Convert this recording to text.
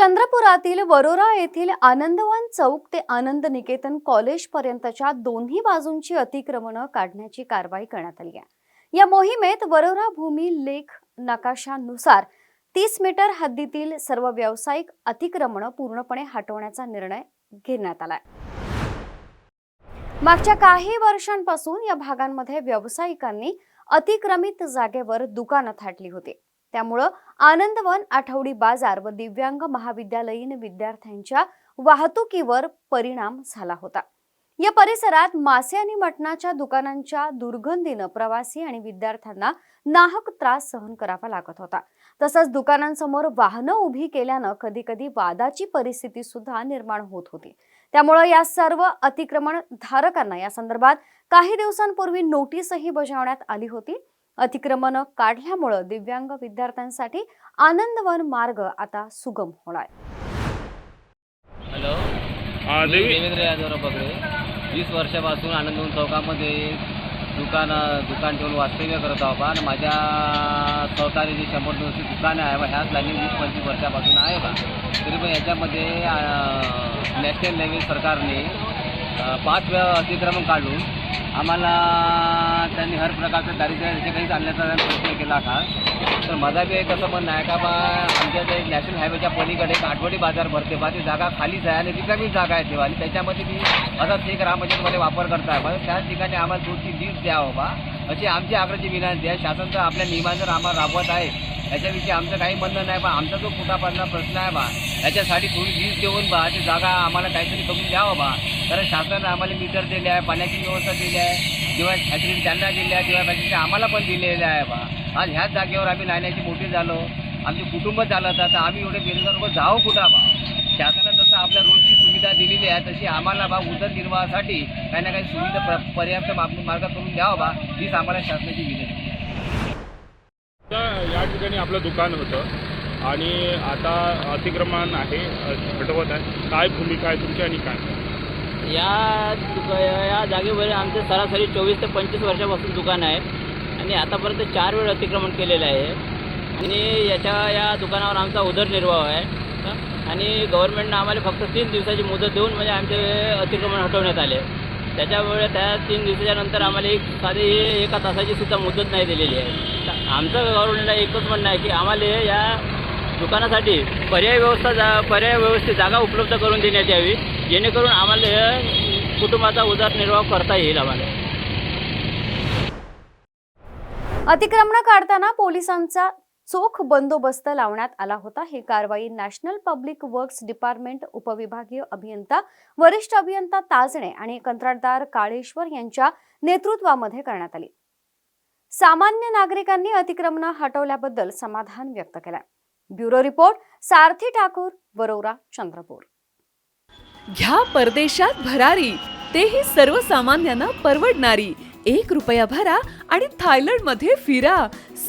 चंद्रपुरातील वरोरा येथील आनंदवन चौक ते आनंद निकेतन कॉलेज पर्यंतच्या दोन्ही बाजूंची अतिक्रमणं काढण्याची कारवाई करण्यात आली आहे. या मोहिमेत वरोरा भूमी लेख नकाशानुसार तीस मीटर हद्दीतील सर्व व्यावसायिक अतिक्रमणं पूर्णपणे हटवण्याचा निर्णय घेण्यात आलाय. मागच्या काही वर्षांपासून या भागांमध्ये व्यावसायिकांनी अतिक्रमित जागेवर दुकानं थाटली होती. त्यामुळं आनंदवन आठवडी बाजार व दिव्यांग महाविद्यालयीन विद्यार्थ्यांच्या वाहतुकीवर परिणाम झाला होता. या परिसरात मासे आणि मटणाच्या दुकानांच्या दुर्गंधीनं प्रवासी आणि विद्यार्थ्यांना नाहक त्रास सहन करावा लागत होता. तसंच दुकानांसमोर वाहनं उभी केल्यानं कधी कधी वादाची परिस्थिती सुद्धा निर्माण होत होती. त्यामुळं या सर्व अतिक्रमण धारकांना या संदर्भात काही दिवसांपूर्वी नोटीसही बजावण्यात आली होती. अतिक्रमण काढल्यामुळं दिव्यांग विद्यार्थ्यांसाठी आनंदवन मार्ग आता सुगम होणार. हॅलो. हा मी देवेंद्र यादवराव बगरे वीस वर्षापासून आनंदवन चौकामध्ये दुकान दुकान ठेवून वास्तव्य करत आहोत आणि माझ्या सहकारी जे शंभर दोनशे दुकानं आहे बा ह्याच लाईनी वीस पंचवीस वर्षापासून आहे बा. तरी पण याच्यामध्ये नॅशनल लेव्हल सरकारने पाच वेळा अतिक्रमण काढून आम्हाला त्यांनी हर प्रकारचं दारिद्र्य याचे काही आणण्याचा प्रयत्न केला का? तर माझा बी एक असं म्हणणं आहे का बा आमच्या जे नॅशनल हायवेच्या पलीकडे एक आठवडी बाजार भरते बा ती जागा खालीच आहे आणि रिकामीच जागा आहे तेव्हा. आणि त्याच्यामध्ये मी असाच एक राममध्ये वापर करताय बा. त्याच ठिकाणी आम्हाला दोन तीन लीज द्यावं हो बा. अशी आमची आग्रहाची विनंती आहे. शासन तर आपल्या नियमांवर आम्हाला राबवत आहे. याच्याविषयी आमचं काही म्हणणं नाही बा आमचा जो पोटापाटला प्रश्न आहे बा याच्यासाठी थोडी वीज देऊन बा ती जागा आम्हाला काहीतरी करून द्यावं बा. कारण शासनानं आम्हाला मीटर दिले आहे पाण्याची व्यवस्था दिली आहे किंवा फॅसिलिटी त्यांना दिली आहे किंवा फॅसिलिटी आम्हाला पण दिलेल्या आहे बा. आज ह्याच जागेवर आम्ही राहण्याची मोठी झालो. आमचे कुटुंब चालत तर आम्ही एवढे बेरोजगार जाऊ जावं कुठं बा? शासनानं जसं आपल्या रोजची सुविधा दिलेली आहे तशी आम्हाला बा उदरनिर्वाहासाठी काही ना काही सुविधा प्र- पर्याप्त मार्ग मार्ग करून द्यावं बा हीच आम्हाला शासनाची विनंती या ठिकाणी आपलं दुकान होतं आणि आता अतिक्रमण आहे हटवत आहे. काय भूमिका आहे तुमची आणि काय? या दुका या जागेवर आमचे सरासरी चोवीस ते पंचवीस वर्षापासून दुकान आहे. आणि आतापर्यंत चार वेळ अतिक्रमण केलेलं आहे. आणि याच्या या दुकानावर आमचा उदरनिर्वाह आहे. आणि गव्हर्नमेंटनं आम्हाला फक्त तीन दिवसाची मुदत देऊन म्हणजे आमचे अतिक्रमण हटवण्यात आले. त्याच्यामुळे त्या तीन दिवसाच्या नंतर आम्हाला एक साधी एका तासाची सुद्धा मुदत नाही दिलेली आहे. आमचं गव्हर्नमेंटला एकच म्हणणं आहे की आम्हाला या दुकानासाठी पर्याय व्यवस्था जा पर्याय व्यवस्थित जागा उपलब्ध करून देण्यात यावी जेणेकरून आम्हाला कुटुंबाचा उदरनिर्वाह करता येईल आम्हाला. अतिक्रमण काढताना पोलिसांचा चोख बंदोबस्त लावण्यात आला होता. ही कारवाई नॅशनल पब्लिक वर्क्स डिपार्टमेंट उपविभागीय अभियंता वरिष्ठ अभियंता ताजणे आणि कंत्राटदार काळेश्वर यांच्या नेतृत्वामध्ये करण्यात आली. सामान्य नागरिकांनी अतिक्रमण हटवल्याबद्दल समाधान व्यक्त केलं ब्युरो रिपोर्ट सारथी ठाकूर वरोरा चंद्रपूर. घ्या परदेशात भरारी तेही सर्वसामान्यांना परवडणारी. एक रुपया भरा आणि थायलंडमध्ये फिरा.